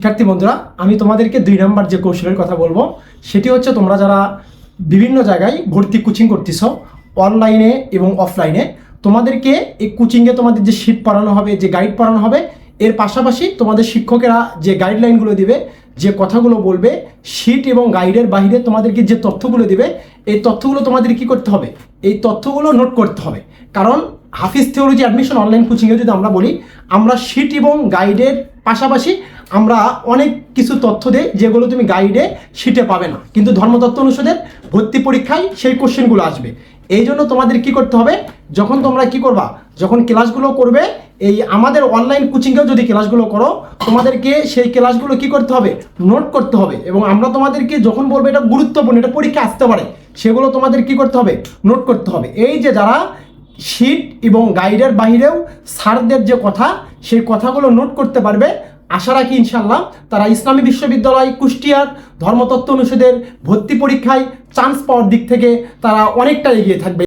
শিক্ষার্থী বন্ধুরা, আমি তোমাদেরকে দুই নাম্বার যে কৌশলের কথা বলব, সেটি হচ্ছে তোমরা যারা বিভিন্ন জায়গায় ভর্তি কোচিং করতেছ অনলাইনে এবং অফলাইনে তোমাদেরকে এই কোচিংয়ে তোমাদের যে শিট পড়ানো হবে, যে গাইড পড়ানো হবে, এর পাশাপাশি তোমাদের শিক্ষকেরা যে গাইডলাইনগুলো দিবে, যে কথাগুলো বলবে শিট এবং গাইডের বাইরে তোমাদেরকে যে তথ্যগুলো দিবে, এই তথ্যগুলো তোমাদের কি করতে হবে? এই তথ্যগুলো নোট করতে হবে। কারণ হাফিজ থিওলজি অ্যাডমিশন অনলাইন কোচিংয়ে যদি আমরা বলি, আমরা শিট এবং গাইডের পাশাপাশি আমরা অনেক কিছু তথ্য দেই যেগুলো তুমি গাইডে শিটে পাবে না। কিন্তু ধর্মতত্ত্ব অনুষদের ভর্তি পরীক্ষায় সেই কোশ্চেনগুলো আসবে। এই জন্য তোমাদের কি করতে হবে, যখন তোমরা কি করবা, যখন ক্লাসগুলো করবে, এই আমাদের অনলাইন কোচিংয়েও যদি ক্লাসগুলো করো, তোমাদেরকে সেই ক্লাসগুলো কি করতে হবে নোট করতে হবে। এবং আমরা তোমাদেরকে যখন বলব এটা গুরুত্বপূর্ণ, এটা পরীক্ষা আসতে পারে, সেগুলো তোমাদের কি করতে হবে নোট করতে হবে। এই যে যারা শিট এবং গাইডের বাইরেও স্যারদের যে কথা, সেই কথাগুলো নোট করতে পারবে আশা রাখি ইনশাল্লাহ তারা ইসলামী বিশ্ববিদ্যালয় কুষ্টিয়ার ধর্মতত্ত্ব অনুষদের ভর্তি পরীক্ষায় চান্স পাওয়ার দিক থেকে তারা অনেকটা এগিয়ে থাকবে।